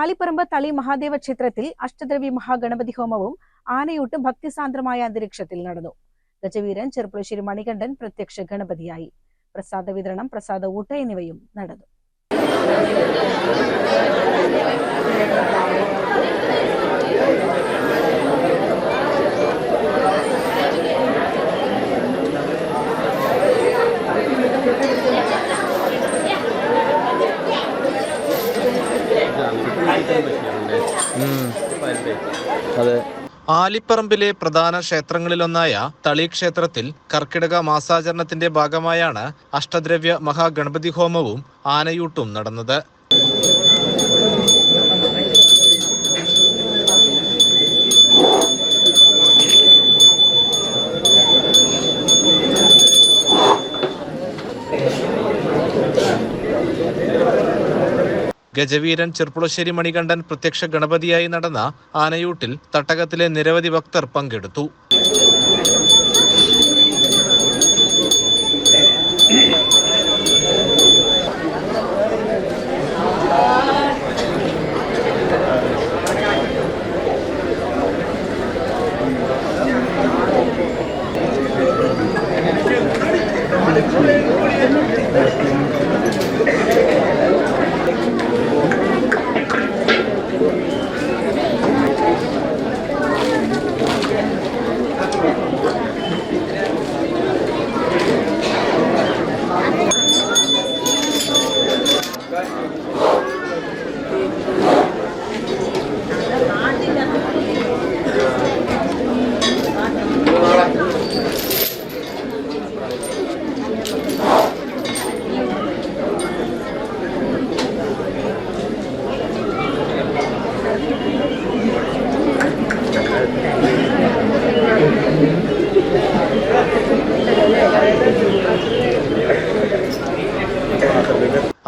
ആലിപ്പറമ്പ് തളി മഹാദേവ ക്ഷേത്രത്തിൽ അഷ്ടദ്രവി മഹാഗണപതി ഹോമവും ആനയൂട്ടും ഭക്തിസാന്ദ്രമായ അന്തരീക്ഷത്തിൽ നടന്നു. ഗജവീരൻ ചെറുപ്പുളശ്ശേരി മണികണ്ഠൻ പ്രത്യക്ഷ ഗണപതിയായി. പ്രസാദ വിതരണം പ്രസാദ ഊട്ട് എന്നിവയും നടന്നു. അതെ. ആലിപ്പറമ്പിലെ പ്രധാന ക്ഷേത്രങ്ങളിലൊന്നായ തളി ക്ഷേത്രത്തിൽ കർക്കിടക മാസാചരണത്തിന്റെ ഭാഗമായാണ് അഷ്ടദ്രവ്യ മഹാഗണപതി ഹോമവും ആനയൂട്ടും നടന്നത്. ഗജവീരൻ ചെർപ്പുളശ്ശേരി മണികണ്ഠൻ പ്രത്യക്ഷ ഗണപതിയായി നടന്ന ആനയൂട്ടിൽ തട്ടകത്തിലെ നിരവധി ഭക്തർ പങ്കെടുത്തു.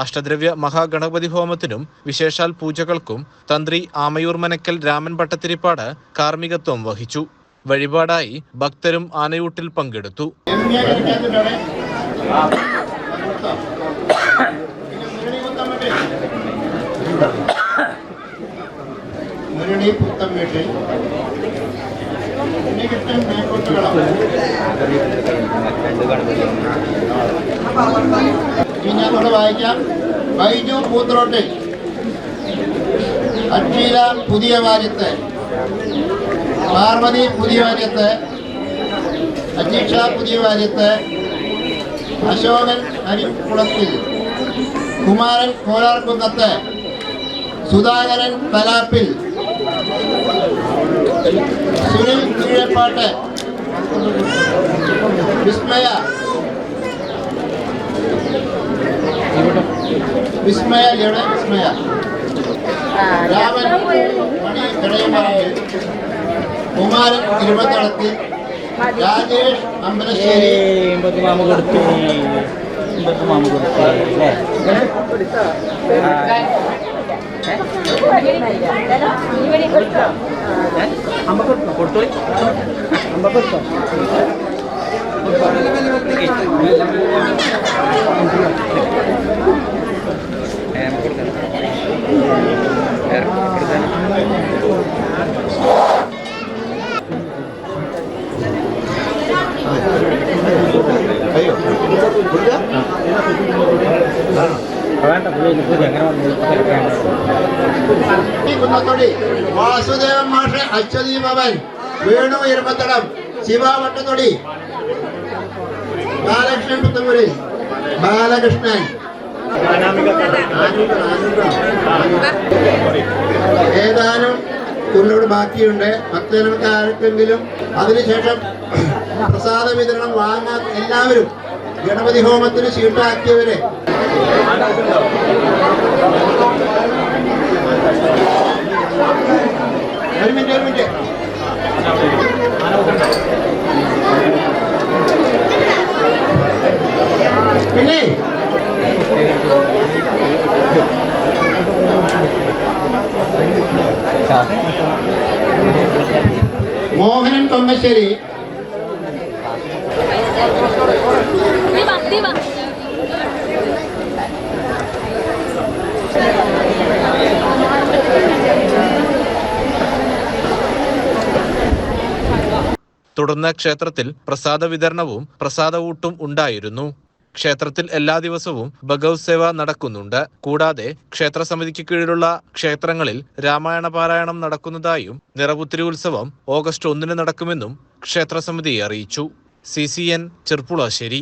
അഷ്ടദ്രവ്യ മഹാഗണപതി ഹോമത്തിനും വിശേഷാൽ പൂജകൾക്കും തന്ത്രി ആമയൂർ മനക്കൽ രാമൻ ഭട്ടത്തിരിപ്പാട് കാർമ്മികത്വം വഹിച്ചു. വഴിപാടായി ഭക്തരും ആനയൂട്ടിൽ പങ്കെടുത്തു. മുരളി കൊണ്ട് വായിക്കാം. ബൈജു പൂത്രോട്ടിൽ അക്ഷീല പുതിയ വാര്യത്ത്. പാർവതി പുതിയ വാര്യത്ത്. അജീക്ഷ പുതിയ വാര്യത്ത്. അശോകൻ അരിക്കുളത്തിൽ. കുമാരൻ കോലാർകുന്നത്ത്. സുധാകരൻ തലാപ്പിൽ സുനിൽ കീഴപ്പാട്ട്. വിസ്മയ. വിസ്മയ എവിടെ വിസ്മയ. രാമൻ മണി കിടയമ്പറമ്പിൽ കുമാരൻ തിരുവത്തളത്തിൽ രാജേഷ് അമ്പലശ്ശേരി. എൺപത്തി മാമ കൊടുത്തു എൺപത്തി മാമ കൊടുത്തു അല്ലേ കൊടുത്തോ করতোই আমরা করতাম అయ్యో గుర్గా వాసుదేవ അശ്വതി ഭവൻ വേണു ഇരുപത്തടം ശിവ വട്ടത്തൊടി ബാലകൃഷ്ണൻ പുത്തമ്പുരി ബാലകൃഷ്ണൻ. ഏതാനും ഉള്ളോട് ബാക്കിയുണ്ട്. ഭക്തജനങ്ങൾക്ക് ആർക്കെങ്കിലും അതിനുശേഷം പ്രസാദ വിതരണം വാങ്ങാൻ എല്ലാവരും ഗണപതി ഹോമത്തിന് ചീട്ടാക്കിയവരെ ഒരു മിനിറ്റ് ഒരു മിനിറ്റ്. പിന്നെ? മോഹനൻ തൊമ്മശ്ശേരി തുടർന്ന് ക്ഷേത്രത്തിൽ പ്രസാദ വിതരണവും പ്രസാദ ഊട്ടും ഉണ്ടായിരുന്നു. ക്ഷേത്രത്തിൽ എല്ലാ ദിവസവും ഭഗവത് സേവ നടക്കുന്നുണ്ട്. കൂടാതെ ക്ഷേത്ര സമിതിക്ക് കീഴിലുള്ള ക്ഷേത്രങ്ങളിൽ രാമായണ പാരായണം നടക്കുന്നതായും നിറപുത്തിരി ഉത്സവം ഓഗസ്റ്റ് ഒന്നിന് നടക്കുമെന്നും ക്ഷേത്ര സമിതി അറിയിച്ചു. C C N Cherpulassery